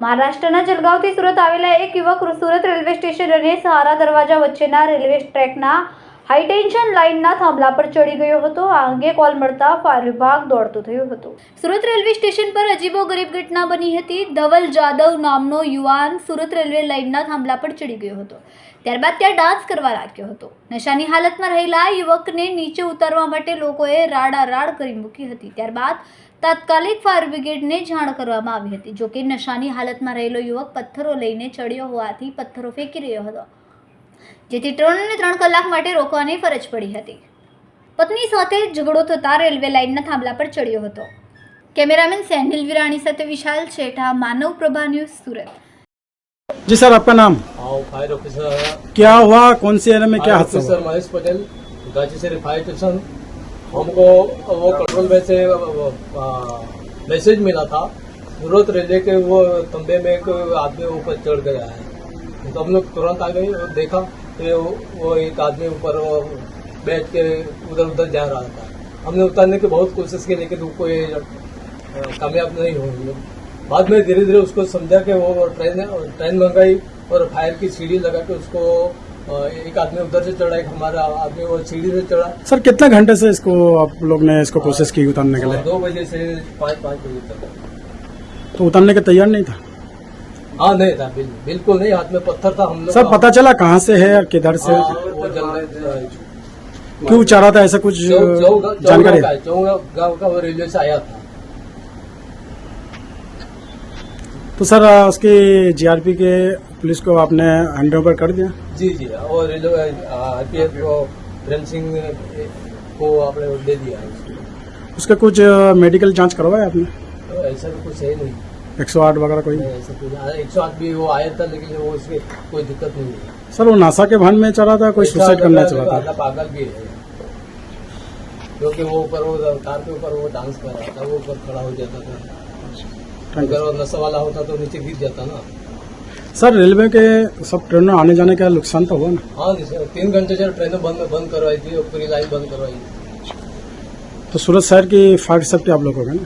મહારાષ્ટ્રના જલગાંવથી સુરત આવેલા એક યુવક સુરત રેલવે સ્ટેશન અને સહારા દરવાજા વચ્ચેના રેલવે ટ્રેકના હાઈટેન્શન લાઇનના થાંભલા પર ચડી ગયો હતો. આ અંગે કોલ મળતા ફાયર વિભાગ દોડતો થયો હતો. સુરત રેલવે સ્ટેશન પર અજીબો ગરીબ ઘટના બની હતી. ધવલ જાદવ નામનો યુવાન સુરત રેલવે લાઇનના થાંભલા પર ચડી ગયો હતો. ત્યારબાદ ત્યાં ડાન્સ કરવા લાગ્યો હતો. નશાની હાલતમાં રહેલા યુવકને નીચે ઉતારવા માટે લોકોએ રાડારાડ કરી મૂકી હતી. ત્યારબાદ તાત્કાલિક ફાયર બ્રિગેડને જાણ કરવામાં આવી હતી. જોકે નશાની હાલતમાં રહેલો યુવક પથ્થરો લઈને ચડ્યો હોવાથી પથ્થરો ફેંકી રહ્યો હતો. જેથી ત્રણ અને ત્રણ કલાક માટે રોકવાની ફરજ પડી હતી પત્ની સાથે ઝઘડો થતાં રેલવે લાઇનના થાંભલા પર ચડ્યો હતો કેમેરામેન સેનિલ વિરાણી સાથે વિશાલ શેઠા માનવ પ્રભા ન્યૂઝ સુરત जी सर आपका नाम हाँ फायर ऑफिसर क्या हुआ कौन से एरिया में क्या हादसा ऑफिसर हुआ महेश पटेल गाजी से फायर स्टेशन हमको वो कंट्रोल में से आ, मैसेज मिला था सूरत रेलवे के वो तंबे में एक आदमी ऊपर चढ़ गया है तो हम लोग तुरंत आ गए और देखा कि वो, वो एक आदमी ऊपर बैठ के उधर उधर जा रहा था। हमने उतारने की बहुत कोशिश की लेकिन वो कोई कामयाब नहीं हुई बाद में धीरे धीरे उसको समझा कि वो ट्रेन ट्रेन मंगाई और फायर की सीढ़ी लगा के उसको एक आदमी उधर से चढ़ा एक हमारा आदमी वो सीढ़ी से चढ़ा। सर कितने घंटे से इसको आप लोग ने इसको कोशिश की उतारने के लिए? दो बजे से पाँच पाँच बजे तक। तो उतारने का तैयार नहीं था? हाँ नहीं था बिल, बिल्कुल नहीं हाथ में पत्थर था हम लोग सर पता चला कहाँ से है और किधर से? हाँ, वो जल क्यों चाह रहा था। ऐसा कुछ जानकारी? गाँव का वो रेलवे से आया था। तो सर उसकी जीआरपी के पुलिस को आपने हैंड ओवर कर दिया? जी जी और रेलवे आरपीएफ को प्रेम सिंह को आपने दे दिया उसका। कुछ मेडिकल जाँच करवाया आपने? तो ऐसा भी कुछ है नहीं। एक सौ आठ वगैरह कोई? एक सौ आठ भी वो आया था लेकिन वो उसकी कोई दिक्कत नहीं है सर वो नासा के भान में चढ़ा था कोई सुसाइड करना आधा था? पागल भी है। क्योंकि वो ऊपर वो कार के ऊपर वो डांस कर रहा था वो ऊपर खड़ा हो जाता था। अगर वो नशा वाला होता तो नीचे गिर जाता ना। सर रेलवे के सब ट्रेनों आने जाने का नुकसान तो हुआ ना? हाँ जी सर। तीन घंटे से ट्रेनें बंद बंद करवाई थी और पूरी लाइन बंद करवाई। थी तो सूरत शहर की फायर सेफ्टी आप लोग गए ना?